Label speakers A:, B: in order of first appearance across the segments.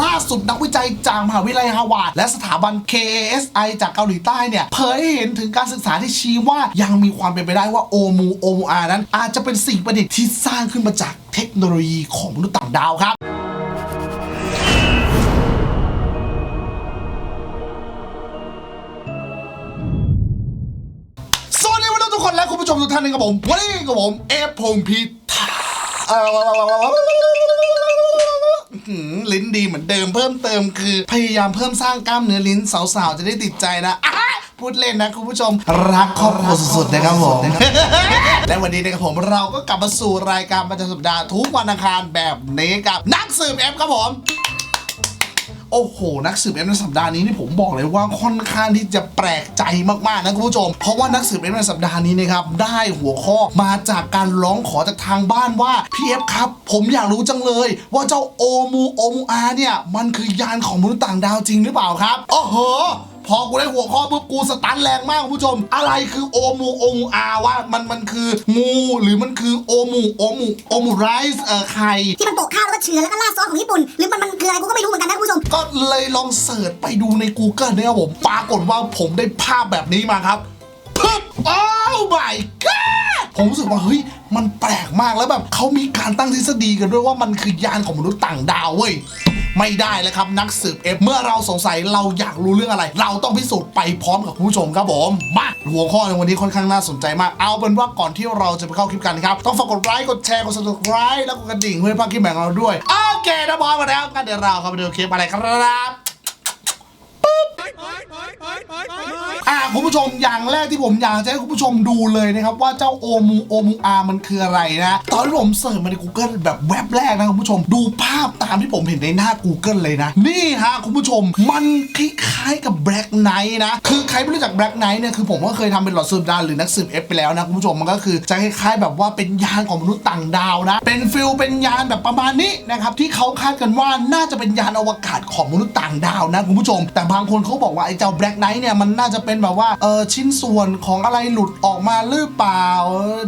A: ล่าสุดนักวิจัยจากมหาวิทยาลัยฮาวาดและสถาบัน KASI จากเกาหลีใต้เนี่ยเผยให้เห็นถึงการศึกษาที่ชี้ว่ายังมีความเป็นไปได้ว่าโอมูโอมูอานั้น อาจจะเป็นสิ่งประดิษฐ์ที่สร้างขึ้นมาจากเทคโนโลยีของมนุษย์ต่างดาวครับสวัสดีวันนี้ทุกคนและคุณผู้ชมทุกท่านนะครับผม วันนี้กับผม เอฟพงพิธา ลิ้นดีเหมือนเดิมเพิ่มเติมคือ พยายามเพิ่มสร้างกล้ามเนื้อลิ้นสาวๆ จะได้ติดใจนะอะพูดเล่นนะคุณผู้ชม รักครอบครัวสุดๆนะครับผมและวันนี้นะครับผมเราก็กลับมาสู่รายการประจำสัปดาห์ทุกวันอังคารแบบนี้กับนักสืบเอฟครับผม โอ้โห นักสืบเอ็มในสัปดาห์นี้นี่ผมบอกเลยว่าค่อนข้างที่จะแปลกใจมากๆนะคุณผู้ชม เพราะว่านักสืบเอ็มในสัปดาห์นี้นะครับได้หัวข้อมาจากการร้องขอจากทางบ้านว่าพี่เอฟครับ ผมอยากรู้จังเลย ว่าเจ้าโอมูโอมูอาเนี่ยมันคือยานของมนุษย์ต่างดาวจริงหรือเปล่าครับโอ้โห พอกูได้หัวข้อปุ๊บกูสตันแรงมากคุณผู้ชม อะไรคือโอมูโอมูอาว่ามันมันคืองูหรือมันคือโอมูโอมูโอมูไรซ์เอ่อไข่
B: ที่มันโปะข้าวแล้วก็เฉือแล้วก็ราดซอสของญี่ปุ่น หรือมันมันคืออะไรกูก็ไม่รู้เหมือนกันนะคุณผู้ชม
A: ก็เลยลองเสิร์ชไปดูใน Google เนี่ยครับผมปรากฏว่าผมได้ภาพแบบนี้มาครับปึ๊บโอ้ my god ผมรู้สึกว่าเฮ้ย มันแปลกมากแล้วแบบเขามีการตั้งทฤษฎีกันด้วยว่ามันคือยานของมนุษย์ต่างดาวเว้ยไม่ได้แล้วครับนักสืบเอฟเมื่อเราสงสัยเราอยากรู้เรื่องอะไร เราต้องพิสูจน์ไปพร้อมกับคุณผู้ชมครับผมมาหัวข้อในวันนี้ค่อนข้างน่าสนใจมาก เอาเป็นว่าก่อนที่เราจะไปเข้าคลิปกันครับ ต้องฝากกดไลค์กดแชร์กด subscribe แล้วกดกระดิ่งเพื่อพลาคลิปใหม่งเราด้วย โอเคนะพร้อมกันแล้วงั้นเดี๋ยวเราเข้าไปดูคลิปอะไรครับ อ่าคุณผู้ชมอย่างแรกที่ผมอยากจะให้คุณผู้ชมดูเลยนะครับ ว่าเจ้าโอมูโอมูอามันคืออะไรนะตอนที่ผมเสิร์ชมาใน Google แบบแว็บแรกนะคุณผู้ชมดูภาพตามที่ผมเห็นในหน้า Google เลยนะ นี่ฮะคุณผู้ชมมันคล้ายๆกับ Black Knight นะ คือใครไม่รู้จัก Black Knight เนี่ยคือผมก็เคยทำเป็นหลอดสืบดาวหรือนักสืบ F ไปแล้วนะคุณผู้ชมมันก็คือจะคล้ายๆ แบบว่าเป็นยานของมนุษย์ต่างดาวนะ เป็นฟิลเป็นยานแบบประมาณนี้นะครับที่เขาคาดกันว่าน่าจะเป็นยานอวกาศของมนุษย์ต่างดาวนะคุณผู้ชม แต่บางคนเขาาบอกว่าไอ้เจ้าแบล็กไนท์เนี่ยมันน่าจะเป็นแบบว่าเออชิ้นส่วนของอะไรหลุดออกมาหรือเปล่า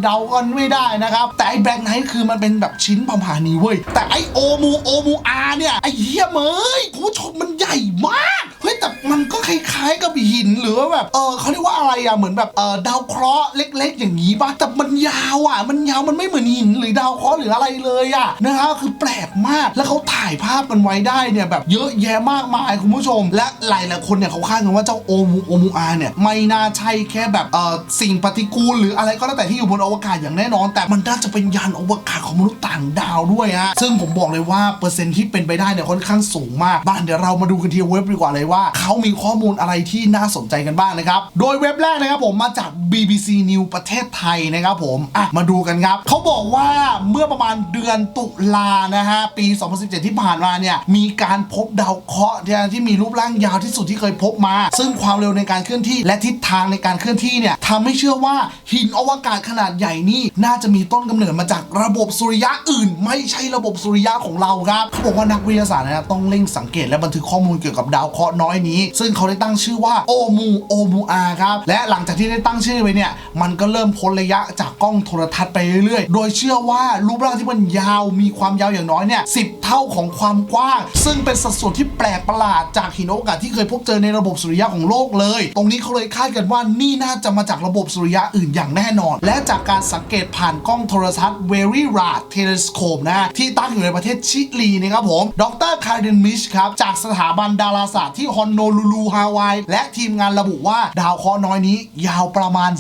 A: เดากันไม่ได้นะครับแต่ไอ้แบล็กไนท์คือมันเป็นแบบชิ้นประมาณนี้เว้ยแต่ไอ้โอมูโอมูอาเนี่ยไอ้เหี้ยเมยคุณผู้ชมมันใหญ่มาก เฮ้ยแต่มันก็คล้ายๆกับหินหรือว่าแบบเออเขาเรียกว่าอะไรอะเหมือนแบบเออดาวเคราะห์เล็ก ๆ อย่างนี้ป่ะแต่มันยาวอะมันยาวมันไม่เหมือนหินหรือดาวเคราะห์หรืออะไรเลยอะนะฮะคือแปลกมากแล้วเขาถ่ายภาพกันไว้ได้เนี่ยแบบเยอะแยะมากมายคุณผู้ชม และหลายๆคนเนี่ยเขาคาดกันว่าเจ้าโอมูโอมูอาเนี่ยไม่น่าใช่แค่แบบเออสิ่งปฏิกูลหรืออะไรก็แล้วแต่ที่อยู่บนอวกาศอย่างแน่นอน แต่มันน่าจะเป็นยานอวกาศของมนุษย์ต่างดาวด้วยฮะซึ่งผมบอกเลยว่าเปอร์เซ็นต์ที่เป็นไปได้เนี่ยค่อนข้างสูงมากบ้านเดี๋ยวเรามาดูกันทีเว็บดีกว่าเลยว่า่าเขามีข้อมูลอะไรที่น่าสนใจกันบ้างนะครับ โดยเว็บแรกนะครับผมมาจาก BBC News ประเทศไทยนะครับผมอะมาดูกันครับเขาบอกว่าเมื่อประมาณเดือนตุลานะฮะปี 2017 ที่ผ่านมาเนี่ยมีการพบดาวเคราะห์ที่มีรูปร่างยาวที่สุดที่เคยพบมา ซึ่งความเร็วในการเคลื่อนที่ และทิศทางในการเคลื่อนที่เนี่ยทำให้เชื่อว่าหินอวกาศขนาดใหญ่นี่น่าจะมีต้นกำเนิดมาจากระบบสุริยะอื่น ไม่ใช่ระบบสุริยะของเราครับเขาบอกว่านักวิทยาศาสตร์นะต้องเร่งสังเกตและบันทึกข้อมูลเกี่ยวกับดาวเคราะห์น้อยนี้ ซึ่งเขาได้ตั้งชื่อว่าโอมูโอมูอาครับและหลังจากที่ได้ตั้งชื่อไปเนี่ยมันก็เริ่มพ้นระยะจากกล้องโทรทัศน์ไปเรื่อยๆ โดยเชื่อว่ารูปร่างที่มันยาวมีความยาวอย่างน้อยเนี่ยสิเท่าของความกว้าง ซึ่งเป็นสัดส่วนที่แปลกประหลาดจากหินอกาศที่เคยพบเจอในระบบสุริยะของโลกเลย ตรงนี้เขาเลยคาดกันว่านี่น่าจะมาจากระบบสุริยะอื่นอย่างแน่นอน และจากการสังเกตผ่านกล้องโทรทัศน์ Very Rad Telescope นะฮะที่ตั้งอยู่ในประเทศชิลีนะครับผม ดรคาร์เดนมิชครับ จากสถาบันดาราศาสตร์ที่ฮอนโนลูลูฮาวายและทีมงานระบุว่าดาวเคราะห์น้อยนี้ ยาวประมาณ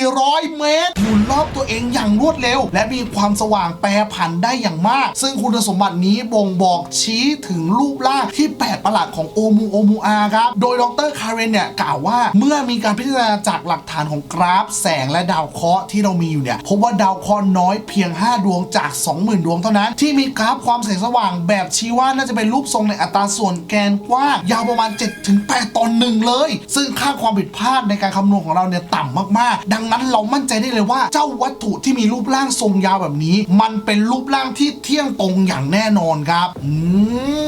A: 400 เมตรหมุนรอบตัวเองอย่างรวดเร็ว และมีความสว่างแปรผันได้อย่างมาก ซึ่งคุณสมบัตินี้บ่งบอกชี้ถึงรูปร่างที่แปลกประหลาดของโอมูโอมูอาครับ โดยดรคาร์เรนเนี่ยกล่าวว่าเมื่อมีการพิจารณาจากหลักฐานของกราฟแสงและดาวเคราะห์ที่เรามีอยู่เนี่ยพบว่าดาวเคราะห์น้อยเพียง 5 ดวงจาก 20,000 ดวงเท่านั้น ที่มีกราฟความแสงสว่างแบบชี้ว่าน่าจะเป็นรูปทรงในอัตราส่วนแกนกว้างยาวประมาณ7-8ต่อหนึ่งเลย ซึ่งค่าความผิดพลาดในการคำนวณของเราเนี่ยต่ำมากๆ ดังนั้นเรามั่นใจได้เลยว่าเจ้าวัตถุที่มีรูปร่างทรงยาวแบบนี้ มันเป็นรูปร่างที่เที่ยงตรงอย่างแน่นอนครับอื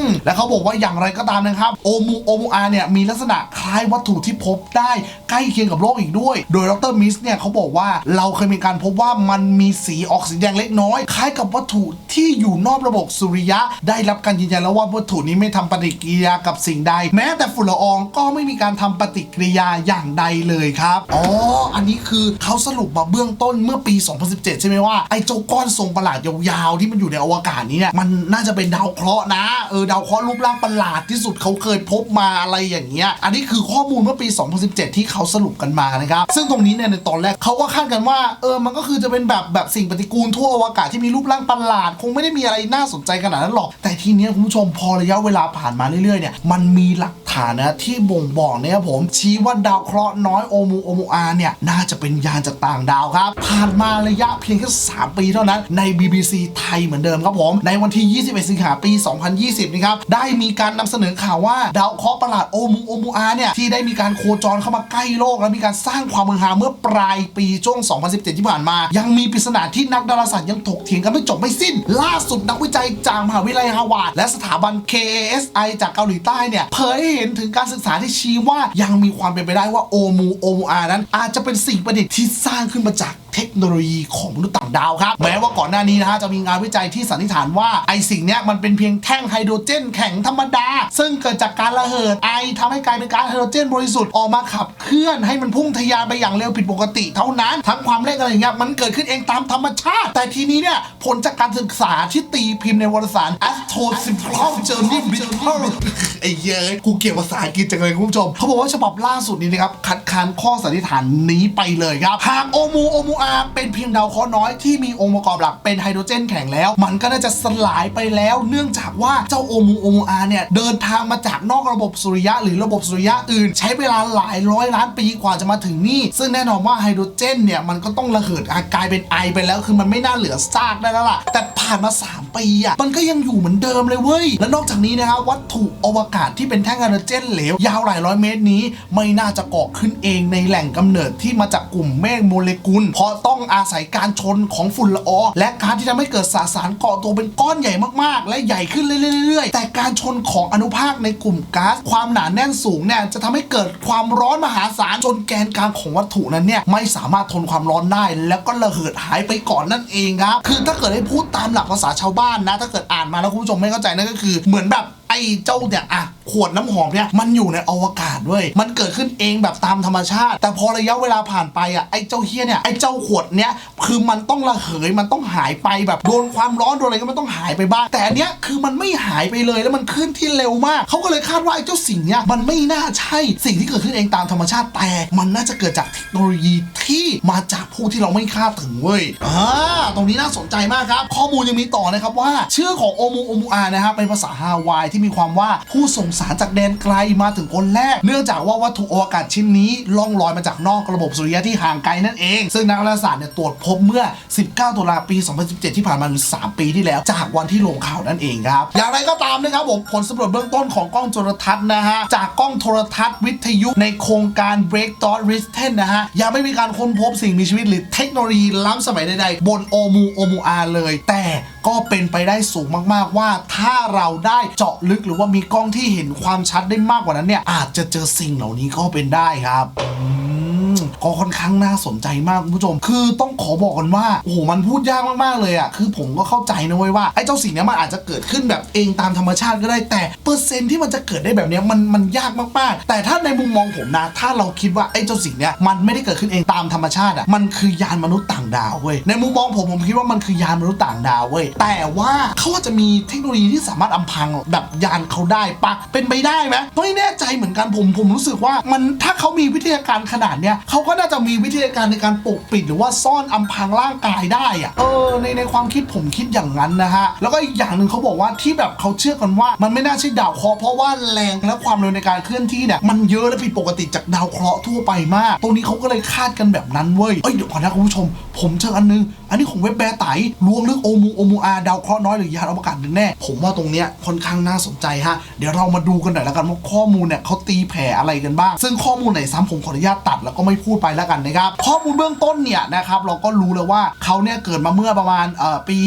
A: มและเขาบอกว่าอย่างไรก็ตามนะครับโอมูโอมูอาเนี่ยมีลักษณะคล้ายวัตถุที่พบได้ใกล้เคียงกับโลกอีกด้วย โดยดรมิสเนี่ยเขาบอกว่าเราเคยมีการพบว่ามันมีสีออกสีแดงเล็กน้อย คล้ายกับวัตถุที่อยู่นอกระบบสุริยะ ได้รับการยืนยันแล้วว่าวัตถุนี้ไม่ทำปฏิกิริยากับสิ่งใด แม้แต่ฝุ่นละอองก็ไม่มีการทำปฏิกิริยาอย่างใดเลยครับ อ๋อ อันนี้คือเขาสรุปมาเบื้องต้นเมื่อปี 2017 ใช่ไหมว่าไอ้เจ้าก้อนทรงประหลาดยาวๆที่มันอยู่ในอวกาศนี้เนี่ยมันน่าจะเป็นดาวเคราะห์นะ เออดาวเคราะห์รูปร่างประหลาดที่สุดเขาเคยพบมาอะไรอย่างเงี้ย อันนี้คือข้อมูลเมื่อปี 2017 ที่เขาสรุปกันมานะครับ ซึ่งตรงนี้เนี่ยในตอนแรกเขาก็คาดกันว่า เออ มันก็คือจะเป็นแบบแบบสิ่งปฏิกูลทั่วอวกาศที่มีรูปร่างประหลาด คงไม่ได้มีอะไรน่าสนใจขนาดนั้นหรอก แต่ทีเนี้ยคุณผู้ชมพอระยะเวลาผ่านมาเรื่อยๆเนี่ยมันมีหลัก ฐานนะที่บ่งบอกเนี่ยครับผม ชี้ว่าดาวเคราะห์น้อยโอมูโอมูอาเนี่ย น่าจะเป็นยานจากต่างดาวครับ ผ่านมาระยะเพียงแค่ 3 ปีเท่านั้นใน BBC ไทยเหมือนเดิมครับผม ในวันที่ 21 สิงหาปี 2020 นะครับ ได้มีการนำเสนอข่าวว่าดาวเคราะห์ประหลาดโอมูโอมูอาเนี่ยที่ได้มีการโคจรเข้ามาใกล้โลก และมีการสร้างความมือฮาเมื่อปลายปีช่วง 2017 ที่ผ่านมา ยังมีปริศนาที่นักดาราศาสตร์ยังถกเถียงกันไม่จบไม่สิ้น ล่าสุดนักวิจัยจากมหาวิทยาลัยฮาวาดและสถาบัน KASI จากเกาหลีใต้เนี่ยเผยให้เห็นถึงการศึกษาที่ชี้ว่ายังมีความเป็นไปได้ว่าโอมูโอมูอานั้น อาจจะเป็นสิ่งประดิษฐ์ที่สร้างขึ้นมาจากเทคโนโลยีของมนุษย์ต่างดาวครับ แม้ว่าก่อนหน้านี้นะฮะจะมีงานวิจัยที่สันนิษฐานว่าไอสิ่งเนี้ยมันเป็นเพียงแท่งไฮโดรเจนแข็งธรรมดา ซึ่งเกิดจากการระเหิดไอทำให้กลายเป็นก๊าซไฮโดรเจนบริสุทธิ์ออกมาขับเคลื่อนให้มันพุ่งทะยานไปอย่างเร็วผิดปกติ เท่านั้นทั้งความเร่งอะไรอย่างเงี้ยมันเกิดขึ้นเองตามธรรมชาติ แต่ทีนี้เนี่ยผลจากการศึกษาที่ตีพิมพ์ในวารสาร Astrophysical Journal Medical ไอ้เย้ยกูเกี่ยวภาษาอังกฤษจังเลยคุณผู้ชมเขาบอกว่าฉบับล่าสุดนี้นะครับคัดค้านข้อสันนิษฐานนี้ไปเลยครับหากโอมูโอมูอาเป็นเพียงดาวเคราะห์น้อยที่มีองค์ประกอบหลักเป็นไฮโดรเจนแข็งแล้ว มันก็น่าจะสลายไปแล้ว เนื่องจากว่าเจ้าโอมูโอมูอาร์เนี่ย เดินทางมาจากนอกระบบสุริยะหรือระบบสุริยะอื่น ใช้เวลาหลายร้อยล้านปีกว่าจะมาถึงนี่ ซึ่งแน่นอนว่าไฮโดรเจนเนี่ย มันก็ต้องระเหิดกลายเป็นไอไปแล้ว คือมันไม่น่าเหลือซากได้แล้วล่ะ แต่ผ่านมา 3 ปีอะมันก็ยังอยู่เหมือนเดิมเลยเว้ย และนอกจากนี้นะครับวัตถุอวกาศที่เป็นแท่งไฮโดรเจนเหลวยาวหลายร้อยเมตรนี้ ไม่น่าจะก่อขึ้นเองในแหล่งกำเนิดที่มาจากกลุ่มเมฆโมเลกุลเพราะต้องอาศัยการชนของฝุ่นละอองและการที่ทำให้เกิดสสารเกาะตัวเป็นก้อนใหญ่มากๆ และใหญ่ขึ้นเรื่อยๆ แต่การชนของอนุภาคในกลุ่มก๊าซความหนาแน่นสูงเนี่ยจะทำให้เกิดความร้อนมหาศาลจนแกนกลางของวัตถุนั้นเนี่ยไม่สามารถทนความร้อนได้ แล้วก็ระเหิดหายไปก่อนนั่นเองครับคือถ้าเกิดให้พูดตามหลักภาษาชาวบ้านนะ ถ้าเกิดอ่านมาแล้วคุณผู้ชมไม่เข้าใจนั่นก็คือเหมือนแบบ ไอ้เจ้าเนี่ยอะขวดน้ำหอมเนี่ยมันอยู่ในอวกาศเว้ยมันเกิดขึ้นเองแบบตามธรรมชาติ แต่พอระยะเวลาผ่านไปอะไอ้เจ้าเฮียเนี่ยไอ้เจ้าขวดเนี่ยคือมันต้องระเหยมันต้องหายไปแบบโดนความร้อนโดนอะไรก็มันต้องหายไปบ้างแต่อันเนี้ยคือมันไม่หายไปเลยแล้วมันขึ้นที่เร็วมากเขาก็เลยคาดว่าไอ้เจ้าสิ่งเนี้ยมันไม่น่าใช่สิ่งที่เกิดขึ้นเองตามธรรมชาติแต่มันน่าจะเกิดจากเทคโนโลยีที่มาจากผู้ที่เราไม่คาดถึงเว้ยอ่าตรงนี้น่าสนใจมากครับ ข้อมูลยังมีต่อนะครับว่า ชื่อของโอมูโอมูอานะครับเป็นภาษาฮาวายที่มีความว่าผู้ส่งสารจากแดนไกลมาถึงคนแรก เนื่องจากว่าวัตถุอวกาศชิ้นนี้ล่องลอยมาจากนอกระบบสุริยะที่ห่างไกลนั่นเอง ซึ่งนักวิทยาศาสตร์เนี่ยตรวจพบเมื่อ 19 ตุลาปี 2017 ที่ผ่านมาหรือ3ปีที่แล้ว จากวันที่ลงข่าวนั่นเองครับ อย่างไรก็ตามนะครับผมผลสำรวจเบื้องต้นของกล้องโทรทัศน์นะฮะจากกล้องโทรทัศน์วิทยุในโครงการ Break Dot r i s t e n นะฮะยังไม่มีการค้นพบสิ่งมีชีวิตหรือเทคโนโลยีล้ำสมัยใดๆบนโอมูโอมูอาเลย แต่ก็เป็นไปได้สูงมากๆว่า ถ้าเราได้เจาะลึกหรือว่ามีกล้องที่เห็นความชัดได้มากกว่านั้นเนี่ย อาจจะเจอสิ่งเหล่านี้ก็เป็นได้ครับอืมก็ค่อนข้างน่าสนใจมากคุณผู้ชม คือต้องขอบอกกันว่า โอ้โห มันพูดยากมากๆเลยอะ คือผมก็เข้าใจนะเว้ยว่า ไอ้เจ้าสิ่งนี้มันอาจจะเกิดขึ้นแบบเองตามธรรมชาติก็ได้ แต่เปอร์เซ็นต์ที่มันจะเกิดได้แบบนี้มันมันยากมากๆ แต่ถ้าในมุมมองผมนะ ถ้าเราคิดว่าไอ้เจ้าสิ่งนี้มันไม่ได้เกิดขึ้นเองตามธรรมชาติอะ มันคือยานมนุษย์ต่างดาวเว้ย ในมุมมองผมผมคิดว่ามันคือยานมนุษย์ต่างดาวเว้ยแต่ว่าเขาอาจจะมีเทคโนโลยีที่สามารถอำพรางแบบยานเขาได้ปะเป็นไปได้ไหมไม่แน่ใจเหมือนกันผมผมรู้สึกว่ามันถ้าเขามีวิทยาการขนาดเนี้ยเขาก็น่าจะมีวิทยาการในการปกปิด หรือว่าซ่อนอำพรางร่างกายได้อะเออในในความคิดผมคิดอย่างนั้นนะฮะแล้วก็อีกอย่างหนึ่งเขาบอกว่าที่แบบเขาเชื่อกันว่า มันไม่น่าใช่ดาวเคราะห์เพราะว่าแรงและความเร็วในการเคลื่อนที่เนี่ยมันเยอะและผิดปกติจากดาวเคราะห์ทั่วไปมาก ตรงนี้เขาก็เลยคาดกันแบบนั้นเว้ยเอ้ยเดี๋ยวก่อนนะคุณผู้ชม ผมเจออันนึง อันนี้ของเว็บแบร์ไตล้วงลึกโอมูโอมูอาดาวเคราะห์น้อยหรือยานอวกาศกันแน่ ผมว่าตรงเนี้ยค่อนข้างน่าสนใจฮะ เดี๋ยวเรามาดูกันหน่อยแล้วกันว่าข้อมูลเนี่ยเขาตีแผ่อะไรกันบ้าง ซึ่งข้อมูลไหนซ้ำผมขออนุญาตตัดแล้วก็ไม่พูดไปแล้วกันนะครับ ข้อมูลเบื้องต้นเนี่ยนะครับเราก็รู้เลยว่าเขาเนี่ยเกิดมาเมื่อประมาณเอ่อปี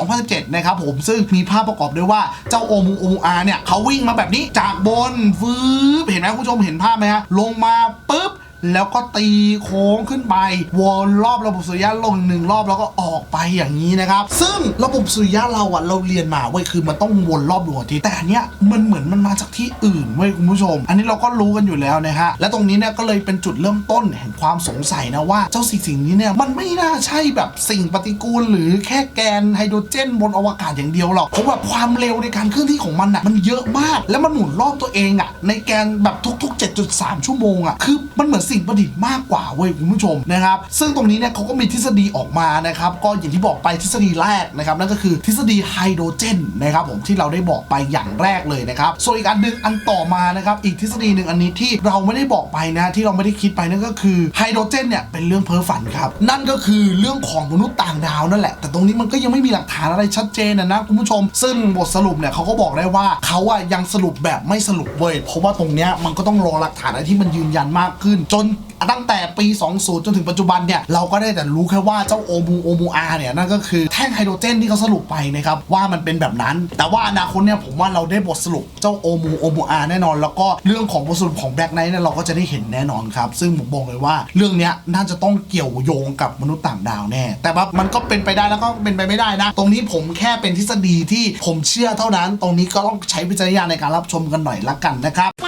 A: 2017 นะครับผมซึ่งมีภาพประกอบด้วยว่าเจ้าโอมูโอมูอาเนี่ยเขาวิ่งมาแบบนี้จากบนฟืบเห็นไหมคุณผู้ชมเห็นภาพไหมฮะลงมาปุ๊บ แล้วก็ตีโค้งขึ้นไปวนรอบระบบสุริยะลงหนึ่งรอบแล้วก็ออกไปอย่างนี้นะครับ ซึ่งระบบสุริยะเราอะเราเรียนมาเว้ยคือมันต้องวนรอบดวงอาทิตย์แต่อันเนี้ยมันเหมือนมันมาจากที่อื่นเว้ยคุณผู้ชม อันนี้เราก็รู้กันอยู่แล้วนะฮะและตรงนี้เนี่ยก็เลยเป็นจุดเริ่มต้นแห่งความสงสัยนะว่าเจ้าสิ่งสิ่งนี้เนี่ยมันไม่น่าใช่แบบสิ่งปฏิกูล หรือแค่แกนไฮโดรเจนบนอวกาศอย่างเดียวหรอกเพราะแบบความเร็วในการเคลื่อนที่ของมันอะมันเยอะมาก แล้วมันหมุนรอบตัวเองอะในแกนแบบทุก ๆ 7.3 ชั่วโมงอะคือมันเหมือนสิงประดิษฐ์มากกว่าเว้ยคุณผู้ชมนะครับซึ่งตรงนี้เนี่ยเขาก็มีทฤษฎีออกมานะครับก็อย่างที่บอกไปทฤษฎีแรกนะครับนั่นก็คือทฤษฎีไฮโดรเจนนะครับผมที่เราได้บอกไปอย่างแรกเลยนะครับส่วนอีกอันหนึงอันต่อมานะครับอีกทฤษฎีหนึ่งอันนี้ที่เราไม่ได้บอกไปนะที่เราไม่ได้คิดไปนั่นก็คือไฮโดรเจนเนี่ยเป็นเรื่องเพ้อฝันครับนั่นก็คือเรื่องของมนุษย์ต่างดาวนั่นแหละ แต่ตรงนี้มันก็ยังไม่มีหลักฐานอะไรชัดเจนนะนะคุณผู้ชม ซึ่งบทสรุปเนี่ยเขาก็บอกได้ว่าเขาอะยังสรุปแบบไม่สรุปเว้ยเพราะว่าตรงเนี้ยมันก็ต้องรอหลักฐานอะไรที่มันยืนยันมากขึ้น จนตั้งแต่ปี 20 จนถึงปัจจุบันเนี่ย เราก็ได้แต่รู้แค่ว่าเจ้าโอมูโอมูอาเนี่ย นั่นก็คือแท่งไฮโดรเจนที่เขาสรุปไปนะครับ ว่ามันเป็นแบบนั้น แต่ว่าอนาคตเนี่ยผมว่าเราได้บทสรุปเจ้าโอมูโอมูอาแน่นอน แล้วก็เรื่องของบทสรุปของแบล็กไนท์เนี่ยเราก็จะได้เห็นแน่นอนครับ ซึ่งผมบอกเลยว่าเรื่องเนี้ยน่าจะต้องเกี่ยวโยงกับมนุษย์ต่างดาวแน่ แต่ว่ามันก็เป็นไปได้แล้วก็เป็นไปไม่ได้นะ ตรงนี้ผมแค่เป็นทฤษฎีที่ผมเชื่อเท่านั้น ตรงนี้ก็ต้องใช้วิจารณญาณในการรับชมกันหน่อยละกันนะครับ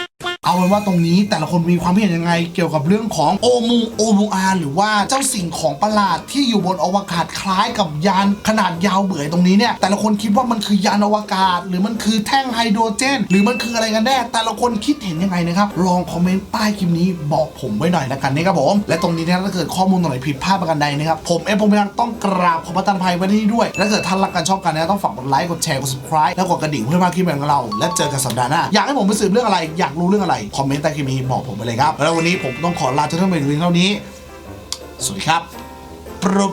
A: เอาเป็นว่าตรงนี้แต่ละคนมีความเห็นยังไง เกี่ยวกับเรื่องของโอมูโอมูอาหรือว่าเจ้าสิ่งของประหลาดที่อยู่บนอวกาศคล้ายกับยานขนาดยาวเบื่อตรงนี้เนี่ยแต่ละคนคิดว่ามันคือยานอวกาศ หรือมันคือแท่งไฮโดรเจน หรือมันคืออะไรกันแน่แต่ละคนคิดเห็นยังไงนะครับลองคอมเมนต์ใต้คลิปนี้บอกผมไว้หน่อยละกันนะครับผมและตรงนี้เนี่ยถ้าเกิดข้อมูลตรงไหนผิดพลาดประการใดนะครับผมเอฟผมยังต้องกราบขอประทานภัยไว้ที่นี่ด้วยและถ้าเกิดท่านรักกันชอบกันนะต้องฝากกดไลค์กดแชร์กด subscribe แล้วกดกระดิ่งเพื่อมาคลิปใหม่ของเรา และเจอกันสัปดาห์หน้าอยากให้ผมไปสืบเรื่องอะไร อยากรู้เรื่องอะไรคอมเมนต์ใต้คลิปนี้บอกผมไปเลยครับ แล้ววันนี้ผมต้องขอลาทุกท่านไปเพียงเท่านี้ สวัสดีครับปรุบ